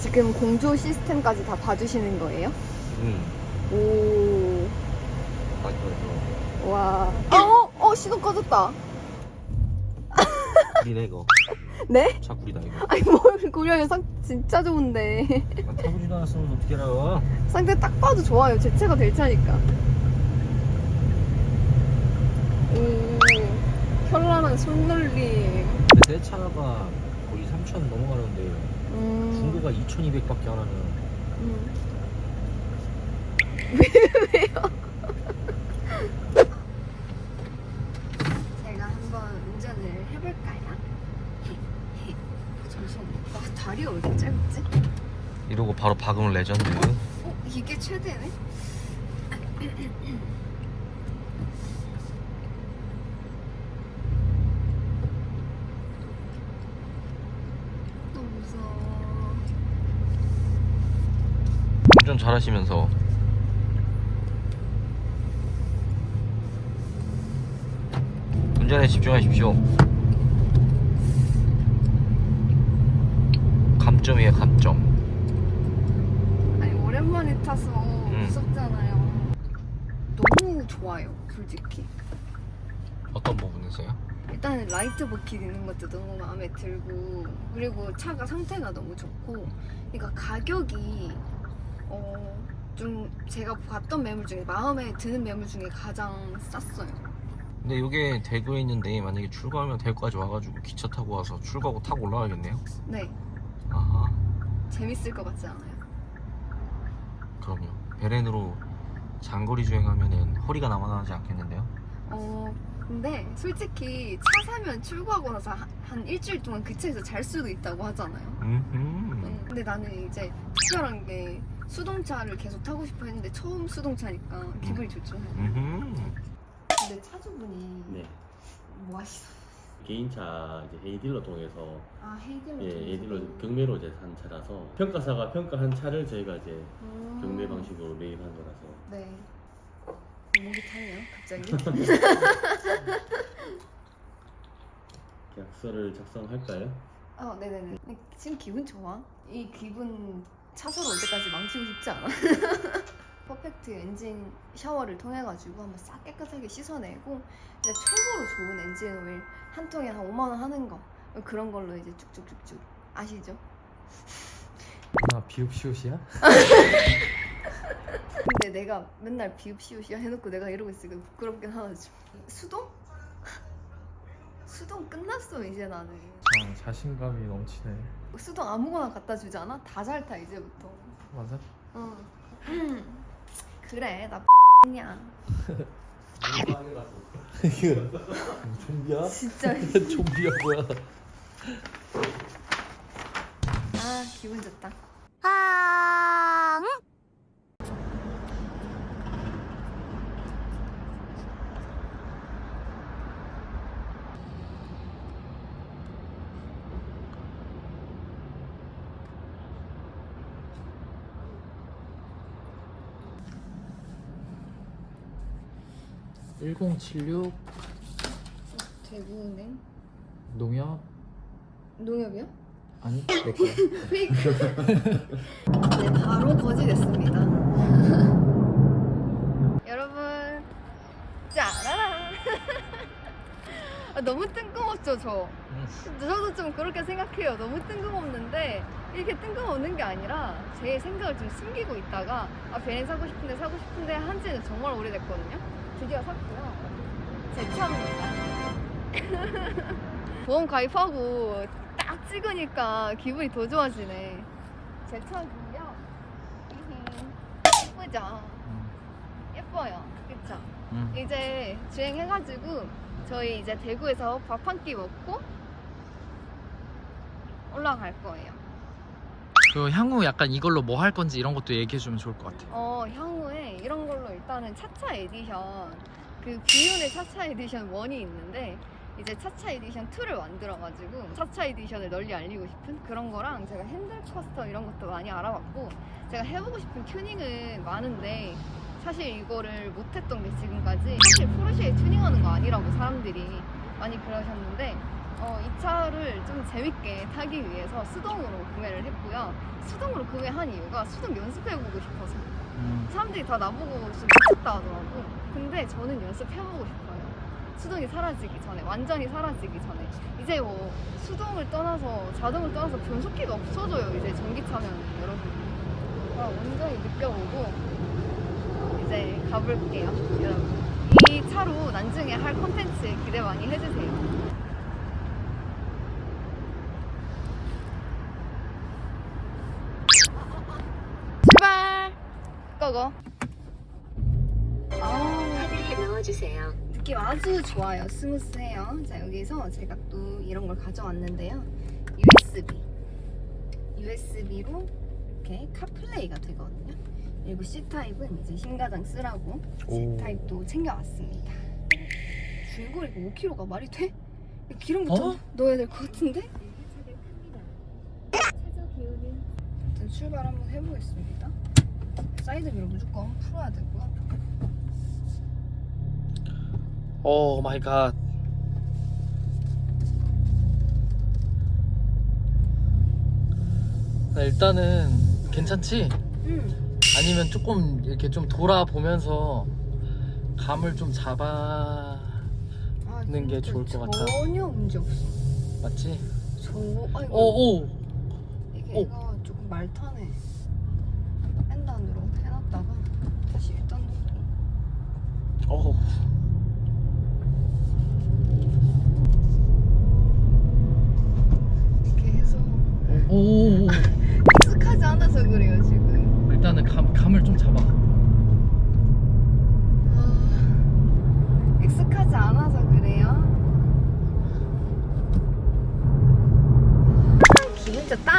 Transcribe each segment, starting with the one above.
지금 공조 시스템까지 다 봐주시는 거예요? 응. 오, 맞죠. 와. 어, 어, 시동 꺼졌다. 구리네 이거. 네? 차 구리다 이거. 아니, 뭘 고려해. 상 진짜 좋은데. 아, 타보지도 않았으면 어떻게 알아? 상태 딱 봐도 좋아요. 제 차가 될 차니까. 오, 현란한 손놀림. 근데 내 차가 거의 3천 넘어가는데 음, 중고가 2,200밖에 안 하는. 음. 제가 한번 운전을 해볼까요? 잠시만, 나 다리가 왜 이렇게 짧지? 이러고 바로 박으면 레전드. 어, 이게 최대네? 너무 무서워. 운전 잘 하시면서. 운전에 집중하십시오. 감점이에요, 감점. 아니 오랜만에 타서 무섭잖아요. 너무 좋아요, 솔직히. 어떤 부분에서요? 일단 라이트 버킷 있는 것도 너무 마음에 들고 그리고 차가 상태가 너무 좋고 그러니까 가격이 어 좀 제가 봤던 매물 중에 마음에 드는 매물 중에 가장 쌌어요. 근데 이게 대구에 있는데 만약에 출고하면 대구까지 와가지고 기차 타고 와서 출고하고 타고 올라가겠네요. 네, 아하. 재밌을 것 같지 않아요? 그럼요. 베렌으로 장거리 주행하면은 허리가 남아나지 않겠는데요? 어 근데 솔직히 차 사면 출고하고 나서 한, 한 일주일 동안 그 차에서 잘 수도 있다고 하잖아요. 음. 음, 근데 나는 이제 특별한 게 수동차를 계속 타고 싶어 했는데 처음 수동차니까 기분이 좋죠. 음. 근데 차주분이 네. 뭐 하시나? 개인차 이제 헤이딜러 통해서 아 헤이딜러. 예. 헤이딜러 경매로 이제 산 차라서 평가사가 평가한 차를 저희가 이제 음. 경매 방식으로 매입한 거라서 네. 목이 타네요, 갑자기. 계약서를 작성할까요? 아, 네네네. 지금 기분 좋아. 이 기분 차소로 올 때까지 망치고 싶지 않아. 퍼펙트 엔진 샤워를 통해 가지고 한번 싹 깨끗하게 씻어내고 이제 최고로 좋은 엔진 오일 한 통에 한 5만 원 하는 거 그런 걸로 이제 쭉쭉쭉쭉 아시죠? 아 비읍시옷이야? 근데 내가 맨날 비읍시옷이야 해놓고 내가 이러고 있으니까 부끄럽긴 하지. 수동? 수동 끝났어 이제 나는. 아 자신감이 넘치네 수동 아무거나 갖다 주지 않아? 다 잘 타 이제부터. 맞아? 어. 그래 나냐 이거 좀비야? 진짜 좀비야 뭐야 아 기분 좋다. (1076) 대구은행 농협 농협이요? 아니 내 거야 페이크. 네 바로 거지 됐습니다. 여러분 짜라라. 아, 너무 뜬금없죠 저. 저도 좀 그렇게 생각해요. 너무 뜬금없는데 이렇게 뜬금없는 게 아니라 제 생각을 좀 숨기고 있다가 아 베렌 사고 싶은데 사고 싶은데 한지는 정말 오래됐거든요. 드디어 샀고요. 제 차입니다. 보험 가입하고 딱 찍으니까 기분이 더 좋아지네. 제. 히히. 예쁘죠? 예뻐요. 그쵸? 음. 이제 주행해가지고 저희 이제 대구에서 밥 한 끼 먹고 올라갈 거예요. 그 향후 약간 이걸로 뭐 할 건지 이런 것도 얘기해 주면 좋을 것 같아 어 향후에 이런 걸로 일단은 차차 에디션 그 비운의 차차 에디션 1이 있는데 이제 차차 에디션 2를 만들어가지고 차차 에디션을 널리 알리고 싶은 그런 거랑 제가 핸들 커스터 이런 것도 많이 알아봤고 제가 해보고 싶은 튜닝은 많은데 사실 이거를 못했던 게 지금까지 사실 포르쉐에 튜닝하는 거 아니라고 사람들이 많이 그러셨는데 어, 이 차를 좀 재밌게 타기 위해서 수동으로 구매를 했고요. 수동으로 구매한 이유가 수동 연습해보고 싶어서 음. 사람들이 다 나보고 좀 미쳤다 하더라고. 근데 저는 연습해보고 싶어요. 수동이 사라지기 전에, 완전히 사라지기 전에. 이제 뭐 수동을 떠나서, 자동을 떠나서 변속기가 없어져요. 이제 전기차면 여러분. 아, 완전히 느껴보고 이제 가볼게요. 여러분. 이 차로 나중에 할 컨텐츠 기대 많이 해주세요. 고고! 아, 카드를 넣어주세요. 느낌 아주 좋아요. 스무스해요. 자, 여기서 제가 또 이런 걸 가져왔는데요. USB. USB로 이렇게 카플레이가 되거든요. 그리고 C타입은 이제 신가장 쓰라고 오. C타입도 챙겨왔습니다. 줄거리가 5kg가 말이 돼? 이거 기름부터 어? 넣어야 될 것 같은데? 일단 출발 한번 해보겠습니다. 사이드 미러 무조건 풀어야 되고요. 오 마이 갓. 나 일단은 괜찮지? 음. 아니면 조금 이렇게 좀 돌아보면서 감을 좀 잡아 아, 게 좋을 것 같아. 전혀 문제 없어. 맞지? 저 아이고 오 오. 이게 오. 조금 말타네. 펜단으로 해놨다가 다시 일단 오. 이렇게 해서 오. 오. 익숙하지 않아서 그래요 지금. 일단은 감 감을 좀 잡아. 아, 익숙하지 않아서 그래요. 아, 기분 좋다.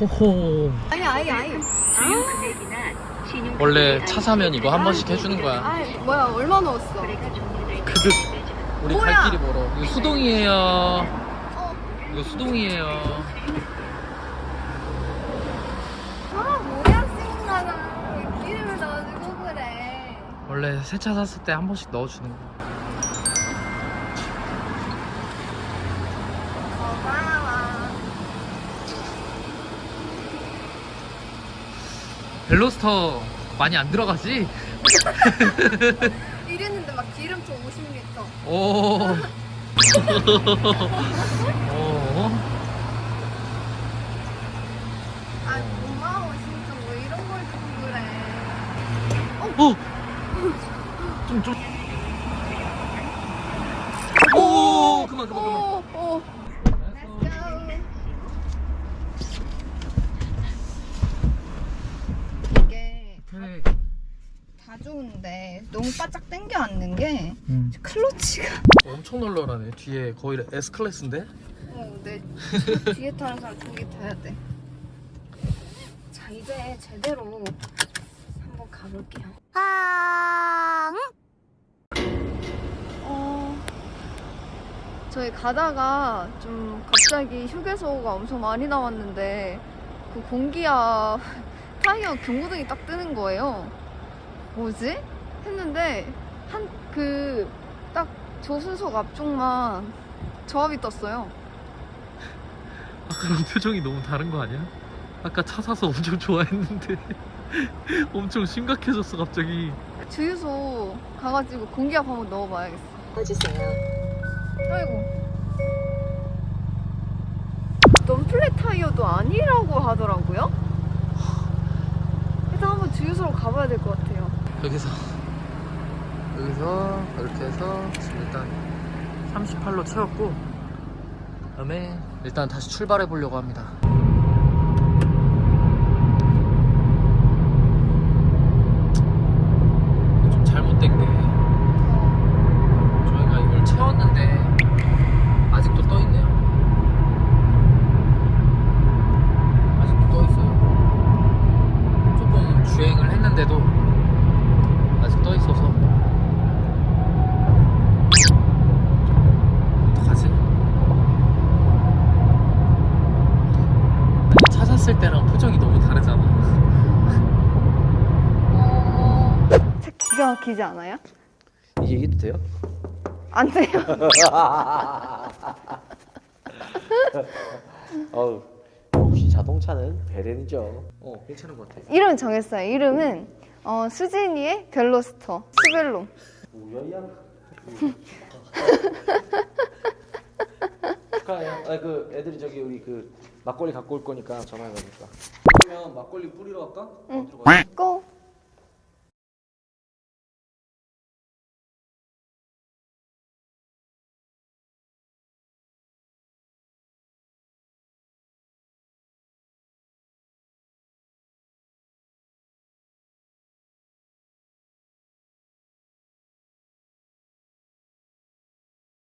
호호. 아니 아니 아니. 신용 원래 차 사면 이거 한 번씩 해주는 거야. 아 뭐야 얼마 넣었어? 그득. 우리 뭐야? 갈 길이 멀어. 이거 수동이에요. 어. 이거 수동이에요. 아 뭐야 생각나. 왜 기름을 넣어주고 그래. 원래 새 차 샀을 때 한 번씩 넣어주는 거야. 고마워. 벨로스터 많이 안 들어가지? 이랬는데 막 기름통 50리터. 오. 오. 아 고마워 진짜 뭐 이런 걸 주고 그래. 오. 좀 좀. 오. 그만 그만 그만. 좋은데 너무 바짝 당겨 앉는 게 음. 클러치가. 엄청 널널하네. 뒤에 거의 S 클래스인데? 어, 내 뒤에 타는 사람 저기 타야 돼. 자 이제 제대로 한번 가볼게요. 어, 저희 가다가 좀 갑자기 휴게소가 엄청 많이 나왔는데 그 공기압 타이어 경고등이 딱 뜨는 거예요. 뭐지? 했는데 한 그 딱 조순석 앞쪽만 저압이 떴어요. 아까랑 표정이 너무 다른 거 아니야? 아까 차 사서 엄청 좋아했는데 엄청 심각해졌어 갑자기. 주유소 가가지고 공기압 한번 넣어봐야겠어. 넣어주세요. 아이고. 넌 플랫 타이어도 아니라고 하더라고요. 일단 한번 주유소로 가봐야 될 것 같아요. 여기서 여기서 이렇게 해서 지금 일단 38로 채웠고 그다음에 일단 다시 출발해 보려고 합니다. 좀 잘못된 게 저희가 이걸 채웠는데 아직도 떠 있네요. 아직도 떠 있어요. 조금 주행을 했는데도 아직 떠 있어서 어떡하지? 차 샀을 때랑 표정이 너무 다르잖아. 막히지 않아요? 이 얘기도 돼요? 안 돼요. 어우 역시 자동차는 베렌이죠. 어 괜찮은 것 같아. 이름 정했어요. 이름은 어, 수진이의 벨로스터 스벨롬. 우여야. 축하해요. 아그 애들이 저기 우리 그 막걸리 갖고 올 거니까 전화해 가니까. 그러면 막걸리 뿌리러 갈까? 응. 고!